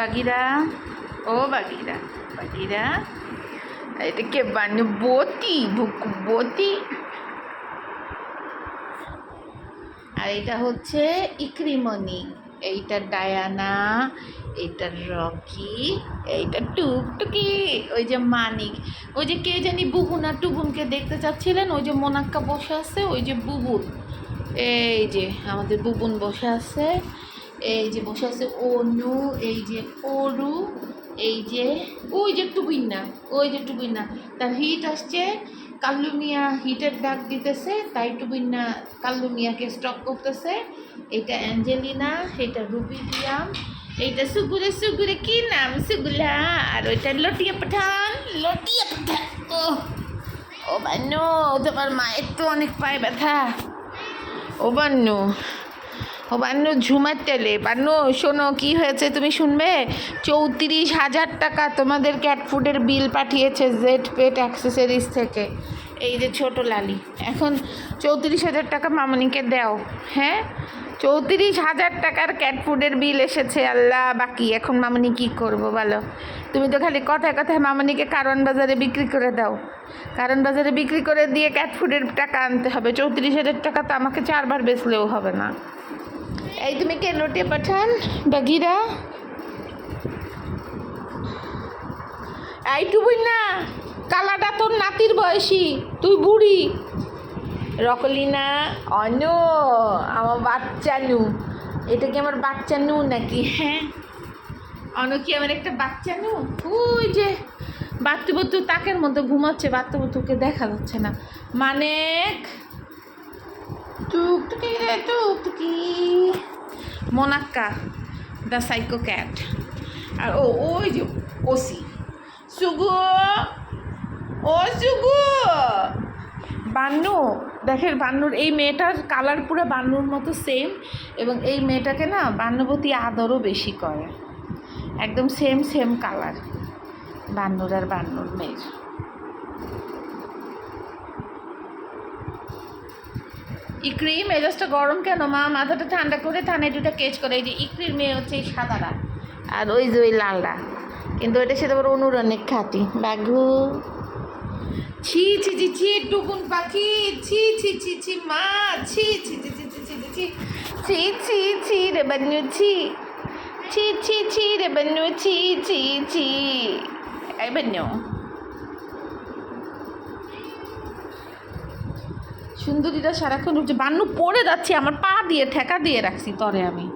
বাগিরা? ও বাগিরা বাগিরা। এটা কে বানু বতি বতি। আর এটা হচ্ছে ইক্রিমণি, এইটা ডায়ানা, এইটা রকি, এইটা টুকটুকি, ওই যে মানিক। ওই যে কে জানি বুবুন আর টুবুনকে দেখতে চাচ্ছিলেন, ওই যে মোনাক্কা বসে আছে, ওই যে বুবুন। এই যে আমাদের বুবুন বসে আছে। এই যে বসে আছে অনু, এই যে অরু, এই যে, ওই যে টুবিনা ওই যে টুবিনা তার হিট আসছে কাল্লু মিয়া হিটের ডাক দিতেছে, তাই টুবিনা কাল্লু মিয়াকে স্টক করতেছে। এটা অ্যাঞ্জেলিনা, এটা রুবি রিয়াম, এইটা সুগুরে সুগুরে কি নাম সুগুলা? আর ওইটা লটিয়া পাঠান লটিয়া পাঠান। ও ও বান্নু তোমার মায়ের তো অনেক পায়ে ব্যথা। ও বান্নু ও বান্নু ঝুমার তেলে। বান্নু, শোনো, কি হয়েছে তুমি শুনবে? চৌত্রিশ হাজার টাকা তোমাদের ক্যাট ফুডের বিল পাঠিয়েছে জেড পেট অ্যাক্সেসরিজ থেকে। এই যে ছোট লালি। এখন চৌত্রিশ হাজার টাকা মামনিকে দাও। হ্যাঁ? চৌত্রিশ হাজার টাকার ক্যাট ফুডের বিল এসেছে। আল্লাহ, বাকি। এখন মামনি কি করব বলো? তুমি তো খালি কথায় কথায় মামনিকে কারণ বাজারে বিক্রি করে দাও। কারণ বাজারে বিক্রি করে দিয়ে ক্যাট ফুডের টাকা আনতে হবে। চৌত্রিশ হাজার টাকা তো আমাকে চারবার বেচলেও হবে না। এই তুমি কে লোটে পাঠান? বাগিরা? এই টুবুই না, কালাটা তোর নাতির বয়সী, তুই বুড়ি। রকলিনা, অন, আমার বাচ্চা নু। এটা কি আমার বাচ্চা নু নাকি? হ্যাঁ। অন্য কি আমার একটা বাচ্চা নু? ওই যে বাত্যবতু তাকের মধ্যে ঘুমাচ্ছে বাত্যবতুকে দেখা যাচ্ছে না। মানেক টুকটুকি রে Tuktuki Monakka the psycho cat আর ও, ওই যে ওসি। সুগু! ও সুগু! বান্নু, দেখেন বান্নুর, এই মেয়েটার কালার পুরো বান্নুর মতো সেম এবং এই মেয়েটাকে না বান্নুবতী আদরও বেশি করে। একদম সেম সেম কালার বান্নুর আর বান্নুর মেয়ের। ইক্রি মেজাজটা গরম কেন মা মাথাটা ঠান্ডা করে থানায় দুটা কেচ করে এই যে ইক্রির মেয়ে হচ্ছে এই সাদারা আর ওই যে ওই লালরা কিন্তু এটা সেটা আবার অনুর অনেক খাতি বাঘু ছি ছি ছি ছি টুকুন পাখি ছি ছি ছি ছি মা ছি ছি ছি ছি ছি ছি ছি ছি ছি ছি রে বান্নু ছি ছি ছি ছি রে বান্নু ছি ছি ছি এই বান্নু সুন্দরীরা সারাক্ষণ উঠছে বান্নু পড়ে যাচ্ছে আমার পা দিয়ে ঠেকা দিয়ে রাখছি তরে আমি।